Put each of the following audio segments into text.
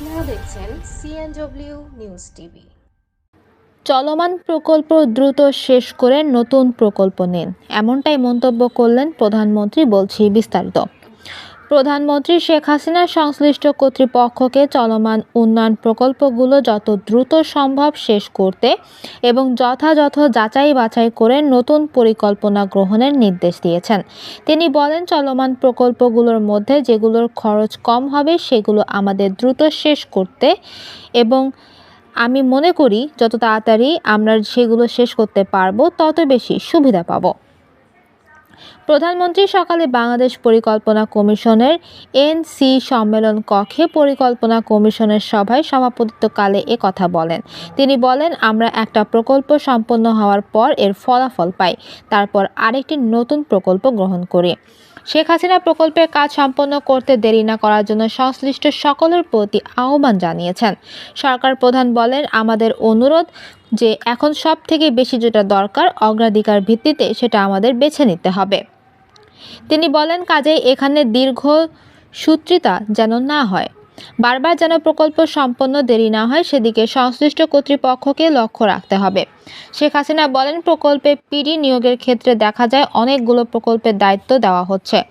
আপনারা দেখছেন CNW news TV চলমান প্রকল্প দ্রুত শেষ করে নতুন প্রকল্প নিন, এমনটাই মন্তব্য করলেন প্রধানমন্ত্রী বলছি বিস্তারিত। প্রধানমন্ত্রী শেখ হাসিনা সংশ্লিষ্ট কর্তৃপক্ষকে চলমান উন্নয়ন প্রকল্পগুলো যত দ্রুত সম্ভব শেষ করতে এবং যথাযথ যাচাই বাছাই করে নতুন পরিকল্পনা গ্রহণের নির্দেশ দিয়েছেন। তিনি বলেন, চলমান প্রকল্পগুলোর মধ্যে যেগুলোর খরচ কম হবে সেগুলো আমাদের দ্রুত শেষ করতে এবং আমি মনে করি, যত তাড়াতাড়ি আমরা সেগুলো শেষ করতে পারব, তত বেশি সুবিধা পাবো। প্রধানমন্ত্রী সকালে বাংলাদেশ পরিকল্পনা কমিশনের এনসি সম্মেলন কক্ষে পরিকল্পনা কমিশনের সভায় সভাপতিত্বকালে এ কথা বলেন। তিনি বলেন, আমরা একটা প্রকল্প সম্পন্ন হওয়ার পর এর ফলাফল পাই, তারপর আরেকটি নতুন প্রকল্প গ্রহণ করি। শেখ হাসিনা প্রকল্পের কাজ সম্পন্ন করতে দেরি না করার জন্য সংশ্লিষ্ট সকলের প্রতি আহ্বান জানিয়েছেন। সরকার প্রধান বলেন, আমাদের অনুরোধ যে এখন সব থেকে বেশি যেটা দরকার অগ্রাধিকার ভিত্তিতে সেটা আমাদের বেছে নিতে হবে। তিনি বলেন কাজে এখানে দীর্ঘ সূত্রিতা যেন না হয়। বারবার যেন প্রকল্প সম্পন্ন দেরি না হয়, সেদিকে সংশ্লিষ্ট কর্তৃপক্ষকে লক্ষ্য রাখতে হবে। শেখ হাসিনা বলেন, প্রকল্পে পিডি নিয়োগের ক্ষেত্রে দেখা যায় অনেকগুলো প্রকল্পের দায়িত্ব দেওয়া হচ্ছে।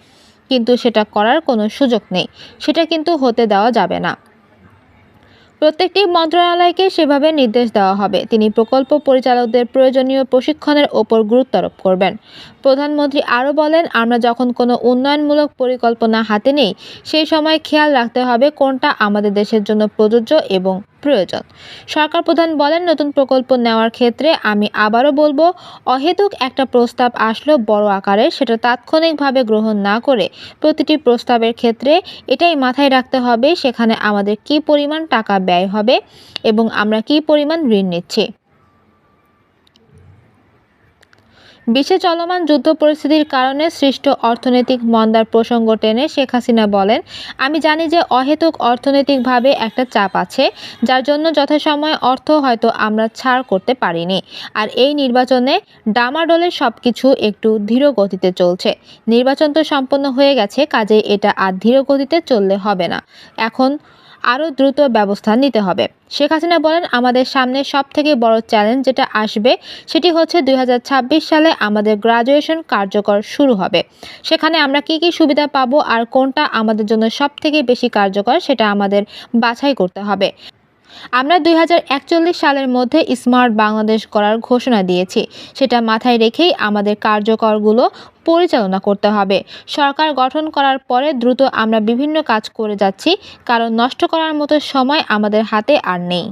কিন্তু সেটা করার কোনো সুযোগ নেই। সেটা কিন্তু হতে দেওয়া যাবে না। প্রত্যেকটি মন্ত্রণালয়কে সেভাবে নির্দেশ দেওয়া হবে। তিনি প্রকল্প পরিচালকদের প্রয়োজনীয় প্রশিক্ষণের ওপর গুরুত্ব আরোপ করবেন। প্রধানমন্ত্রী আরও বলেন, আমরা যখন কোনো উন্নয়নমূলক পরিকল্পনা হাতে নেই, সেই সময় খেয়াল রাখতে হবে কোনটা আমাদের দেশের জন্য প্রযোজ্য এবং প্রয়োজন। সরকার প্রধান বলেন, নতুন প্রকল্প নেওয়ার ক্ষেত্রে আমি আবারও বলব, অহেতুক একটা প্রস্তাব আসলো বড় আকারে সেটা তাৎক্ষণিকভাবে গ্রহণ না করে প্রতিটি প্রস্তাবের ক্ষেত্রে এটাই মাথায় রাখতে হবে, সেখানে আমাদের কি পরিমাণ টাকা ব্যয় হবে এবং আমরা কি পরিমাণ ঋণ নিচ্ছি। বিশ্বে চলমান যুদ্ধ পরিস্থিতির কারণে সৃষ্ট অর্থনৈতিক মন্দার প্রসঙ্গ টেনে শেখ হাসিনা বলেন, আমি জানি যে অহেতুক অর্থনৈতিকভাবে একটা চাপ আছে, যার জন্য যথাসময়ে অর্থ হয়তো আমরা ছাড় করতে পারিনি। আর এই নির্বাচনে ডামাডোলে সব কিছু একটু ধীর গতিতে চলছে। নির্বাচন তো সম্পন্ন হয়ে গেছে কাজে এটা আর ধীর গতিতে চললে হবে না। এখন আরও দ্রুত ব্যবস্থা নিতে হবে। শেখ হাসিনা বলেন, আমাদের সামনে সব থেকে বড় চ্যালেঞ্জ যেটা আসবে সেটি হচ্ছে দুই হাজার ছাব্বিশ সালে আমাদের গ্রাজুয়েশন কার্যকর শুরু হবে। সেখানে আমরা কি কি সুবিধা পাবো আর কোনটা আমাদের জন্য সব থেকে বেশি কার্যকর সেটা আমাদের বাছাই করতে হবে। আমরা দুই হাজার একচল্লিশ সালের মধ্যে স্মার্ট বাংলাদেশ করার ঘোষণা দিয়েছি। সেটা মাথায় রেখেই আমাদের কার্যকরগুলো পরিচালনা করতে হবে। সরকার গঠন করার পরে দ্রুত আমরা বিভিন্ন কাজ করে যাচ্ছি, কারণ নষ্ট করার মতো সময় আমাদের হাতে আর নেই।